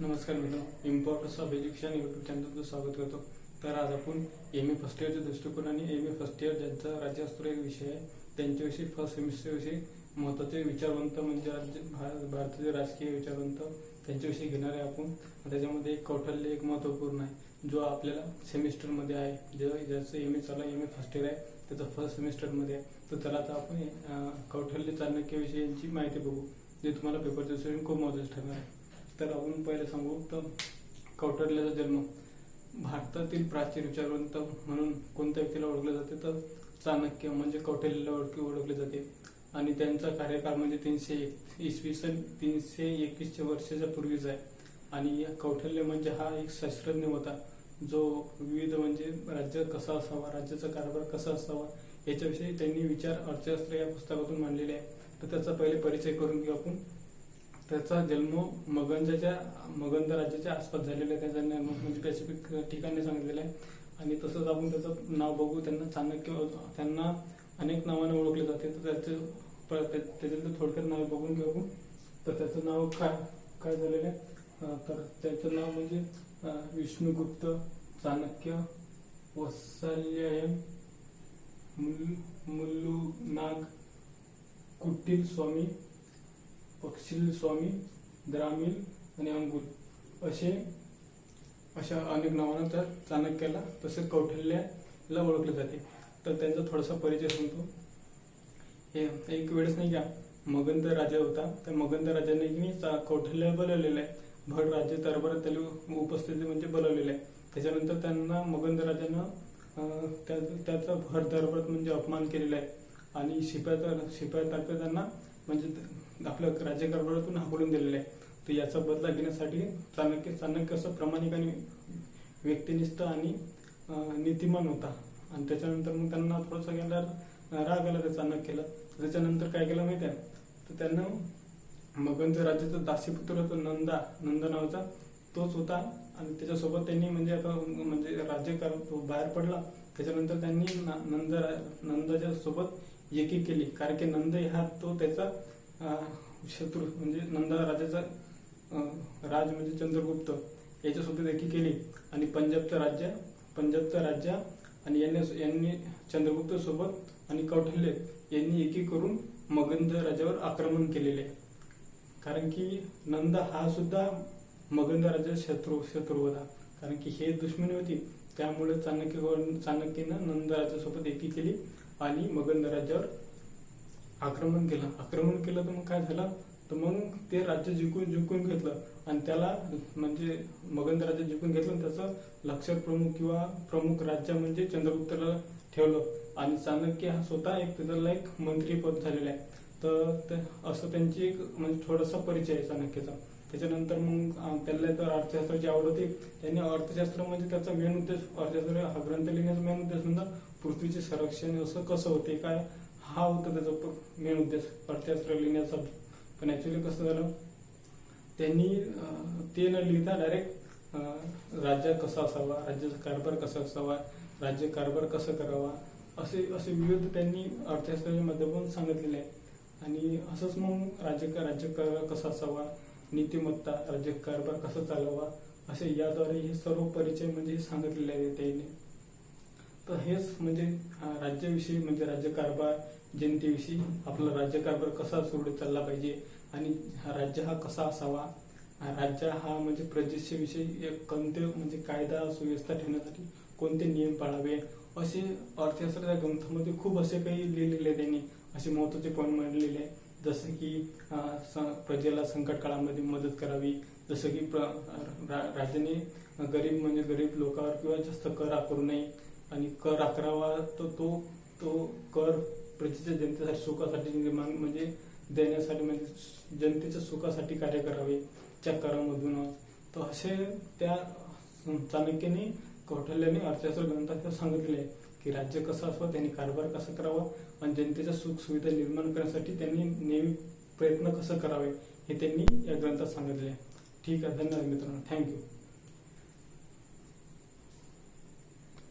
नमस्कार मित्रांनो importance of education YouTube चॅनलचं स्वागत करतो. तर आज आपण एम ए फर्स्ट इयरच्या दृष्टिकोन आणि एम ए फर्स्ट इयर ज्यांचा राज्यस्तरीय विषय आहे त्यांच्याविषयी फर्स्ट सेमिस्टरविषयी महत्त्वाचे विचारवंत म्हणजे राज्य भारताचे राजकीय विचारवंत त्यांच्याविषयी घेणार आहे आपण. त्याच्यामध्ये एक कौशल्य एक महत्त्वपूर्ण आहे जो आपल्याला सेमिस्टरमध्ये आहे. जे ज्याचं एम ए चालू एम ए फर्स्ट इयर आहे त्याचं फर्स्ट सेमिस्टरमध्ये आहे. तर त्याला आता आपण अं, कौशल्य यांची माहिती बघू जे तुम्हाला पेपरच्या दृष्टीने खूप महत्त्वाचं ठरणार आहे. तर आपण पहिले सांगू तर कौटल्याचा जन्म. भारतातील प्राचीन विचारवंत म्हणून कोणत्या व्यक्तीला ओळखले जाते? तर चाणक्य म्हणजे कौटल्याला ओळख ओळखले जाते. आणि त्यांचा कार्यकाळ म्हणजे तीनशे एक इसवी सन तीनशे एकवीसच्या वर्षाच्या पूर्वीच आहे. आणि या म्हणजे हा एक शास्त्रज्ञ होता जो विविध म्हणजे राज्य कसा असावा राज्याचा कारभार कसा असावा याच्याविषयी त्यांनी विचार अर्थशास्त्र या पुस्तकातून मांडलेले आहे. तर त्याचा पहिले परिचय करून घेऊ आपण. त्याचा जन्म मगंजाच्या मगंध राज्याच्या आसपास झालेला आहे. त्याचा जन्म म्हणजे स्पेसिफिक ठिकाणी सांगितलेलं आहे. आणि तसंच आपण त्याचं नाव बघू त्यांना चाणक्य त्यांना अनेक नावाने ओळखले जाते. तर त्याचं प- त्या- त्याच्यातलं थोडक्यात नाव बघून घेऊ. तर त्याचं नाव काय काय झालेलं आहे? तर त्याचं नाव म्हणजे विष्णुगुप्त चाणक्य वत्सल्ययन मुल्लू नाग कुटील स्वामी पक्षील स्वामी द्रामील आणि अंगुल असे अशा अनेक नावानं तर चाणक्याला तसेच कौटिल्याला ओळखले जाते. तर त्यांचा थोडासा परिचय सांगतो. हे एक वेळेस नाही का मगंध राजा होता. त्या मगंध राजाने की चा- बोलवलेलं आहे. भट राज्य दरबारात त्याला उपस्थिती म्हणजे बोलवलेलं आहे. त्याच्यानंतर त्यांना मगंध राजानं त्या- त्याचा भर दरबारात म्हणजे अपमान केलेला आहे. आणि शिपाया शिपायातर्फे त्यांना म्हणजे आपलं आपल्या राज्यकारभारातून हाकलून दिलेलं आहे. तर याचा बदला घेण्यासाठी चाणक्य चाणक्य असं प्रामाणिक आणि व्यक्तिनिष्ठ आणि नीतिमान होता. आणि त्याच्यानंतर मग त्यांना थोडंसं गेल्यावर राग आला त्या चाणक्यला. त्याच्यानंतर काय केलं माहिती आहे? तर त्यांना मगंज राज्याचा दासीपुत्र होता नंदा. नंद नावाचा तोच होता. आणि त्याच्यासोबत त्यांनी म्हणजे आता म्हणजे राज्यकार तो बाहेर पडला. त्याच्यानंतर त्यांनी नंदा नंद नंदाच्या सोबत एकी केली. कारण की नंद हा तो त्याचा शत्रू म्हणजे नंदा राजाचा राज म्हणजे चंद्रगुप्त. याच्यासोबत एकी केली. आणि पंजाबचं राज्य पंजाबचं राज्य आणि यांनी यांनी चंद्रगुप्त सोबत आणि कौटिल्य यांनी एकी करून मगंध राजावर आक्रमण केलेले. आहे कारण की नंद हा सुद्धा मगंध राजा शत्रू शत्रू होता. कारण की हे दुश्मनी होती. त्यामुळे चाणक्य चाणक्यनं नंद राजासोबत एकी केली आणि मगंध राज्यावर आक्रमण केलं. आक्रमण केलं तर मग काय झालं? तर मग ते राज्य जिंकून जिंकून घेतलं. आणि त्याला म्हणजे मगध राज्य जिंकून घेतलं आणि त्याचं लक्षर प्रमुख किंवा प्रमुख राज्य म्हणजे चंद्रगुप्तला ठेवलं. आणि चाणक्य हा स्वतः एक त्याला एक मंत्रीपद झालेला आहे. तर असं त्यांची एक म्हणजे थोडासा परिचय आहे चाणक्याचा. त्याच्यानंतर मग त्याला तर अर्थशास्त्राची आवड होती. त्यांनी अर्थशास्त्र म्हणजे त्याचा मेन उद्देश अर्थशास्त्र हा ग्रंथ लिहिण्याचा मेन उद्देश म्हणजे पृथ्वीचे संरक्षण असं कसं होते काय हा होता त्याचा मेन उद्देश. अर्थशास्त्र लिहिण्याचा पण ऍक्च्युली कसं झालं? त्यांनी ते न लिहिता डायरेक्ट राज्य कसा असावा? राज्याचा कारभार कसा असावा? राज्य कारभार कसा करावा? असे असे विविध त्यांनी अर्थशास्त्राच्या माध्यमातून सांगितलेले आहे. आणि असंच मग राज्य राज्य कसा असावा? नीतिमत्ता राज्य कारभार कसा चालवा असे याद्वारे हे सर्व परिचय म्हणजे सांगितलेले आहे त्यांनी. तर हेच म्हणजे राज्याविषयी म्हणजे राज्यकारभार जनतेविषयी आपला राज्यकारभार कसा सुरळीत चालला पाहिजे आणि राज्य हा कसा असावा? राज्य हा म्हणजे प्रजेविषयी एक कोणते म्हणजे कायदा सुव्यवस्था ठेवण्यासाठी कोणते नियम पाळावे? असे अर्थशास्त्राच्या ग्रंथामध्ये खूप असे काही लिहिलेले त्यांनी असे महत्त्वाचे पॉईंट मांडलेले आहे. जसं की प्रजेला संकट काळामध्ये मदत करावी. जसं की प्र रा- राज्याने गरीब म्हणजे गरीब लोकांवर किंवा जास्त कर आकारू नये. आणि कर अकरावा तर तो तो कर प्रजेच्या जनतेसाठी सुखासाठी निर्माण म्हणजे देण्यासाठी म्हणजे जनतेच्या सुखासाठी कार्य करावे त्या करामधून तर असे त्या चाणक्याने कौटल्याने अर्थशास्त्र ग्रंथात सांगितले आहे की राज्य कसं असावं त्यांनी कारभार कसा करावा आणि जनतेच्या सुख सुविधा निर्माण करण्यासाठी त्यांनी नेहमी प्रयत्न कसं करावे हे त्यांनी या ग्रंथात सांगितले. आहे ठीक आहे धन्यवाद मित्रांनो. थँक्यू